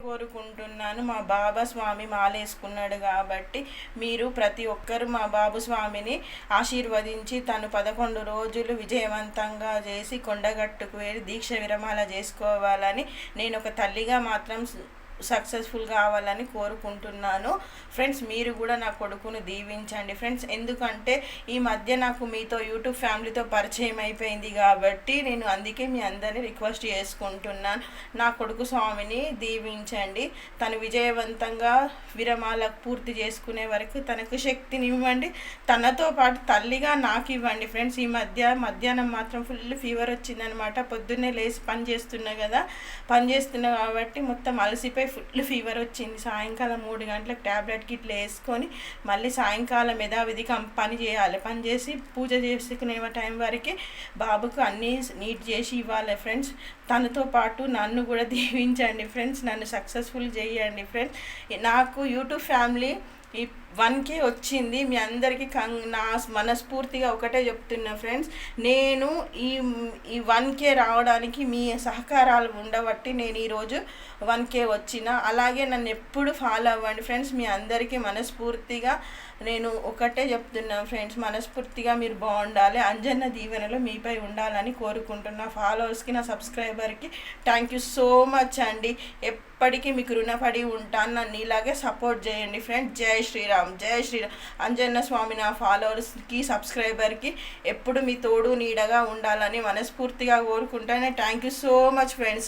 కోరుకుంటున్నాను. మా బాబా స్వామి మాలేసుకున్నాడు కాబట్టి మీరు ప్రతి ఒక్కరు మా బాబు స్వామిని ఆశీర్వదించి తను పదకొండు రోజులు విజయవంతంగా చేసి కొండగట్టుకు వెళ్ళి దీక్ష విరమాల చేసుకోవాలని నేను ఒక తల్లిగా మాత్రం సక్సెస్ఫుల్ కావాలని కోరుకుంటున్నాను. ఫ్రెండ్స్ మీరు కూడా నా కొడుకును దీవించండి. ఫ్రెండ్స్ ఎందుకంటే ఈ మధ్య నాకు మీతో యూట్యూబ్ ఫ్యామిలీతో పరిచయం అయిపోయింది కాబట్టి నేను అందుకే మీ అందరినీ రిక్వెస్ట్ చేసుకుంటున్నాను. నా కొడుకు స్వామిని దీవించండి. తను విజయవంతంగా విరమాల పూర్తి చేసుకునే వరకు తనకు శక్తిని ఇవ్వండి. తనతో పాటు తల్లిగా నాకు ఇవ్వండి. ఫ్రెండ్స్ ఈ మధ్య మధ్యాహ్నం మాత్రం ఫుల్ ఫీవర్ వచ్చిందనమాట పొద్దున్నే లేచి పని చేస్తున్నా కదా. పని చేస్తున్నా కాబట్టి మొత్తం అలసిపోయి ఫుల్ ఫీవర్ వచ్చింది. సాయంకాలం మూడు గంటలకు ట్యాబ్లెట్ ఇట్లా వేసుకొని మళ్ళీ సాయంకాలం యథావిధి కం పని చేయాలి. పని చేసి పూజ చేసుకునే టైం వరకు బాబుకు అన్నీ నీట్ చేసి ఇవ్వాలి ఫ్రెండ్స్. తనతో పాటు నన్ను కూడా దీవించండి ఫ్రెండ్స్. నన్ను సక్సెస్ఫుల్ చేయండి ఫ్రెండ్స్. నాకు యూట్యూబ్ ఫ్యామిలీ ఈ వన్కే వచ్చింది. మీ అందరికీ కం నా మనస్ఫూర్తిగా ఒకటే చెప్తున్నా ఫ్రెండ్స్. నేను ఈ ఈ వన్కే రావడానికి మీ సహకారాలు ఉండబట్టి నేను ఈరోజు వన్కే వచ్చిన. అలాగే నన్ను ఎప్పుడు ఫాలో అవ్వండి ఫ్రెండ్స్. మీ అందరికీ మనస్ఫూర్తిగా నేను ఒకటే చెప్తున్నాను ఫ్రెండ్స్. మనస్ఫూర్తిగా మీరు బాగుండాలి. అంజన్న దీవెనలో మీపై ఉండాలని కోరుకుంటున్నా. ఫాలోవర్స్కి నా సబ్స్క్రైబర్కి థ్యాంక్ యూ సో మచ్ అండి. ఎప్పటికీ మీకు రుణపడి ఉంటాను. నన్ను ఇలాగే సపోర్ట్ చేయండి ఫ్రెండ్స్. జై జై శ్రీరామ్ జై శ్రీరామ్. అంజన్న స్వామి నా ఫాలోవర్స్కి సబ్స్క్రైబర్కి ఎప్పుడు మీ తోడు నీడగా ఉండాలని మనస్ఫూర్తిగా కోరుకుంటాను. Thank you so much friends.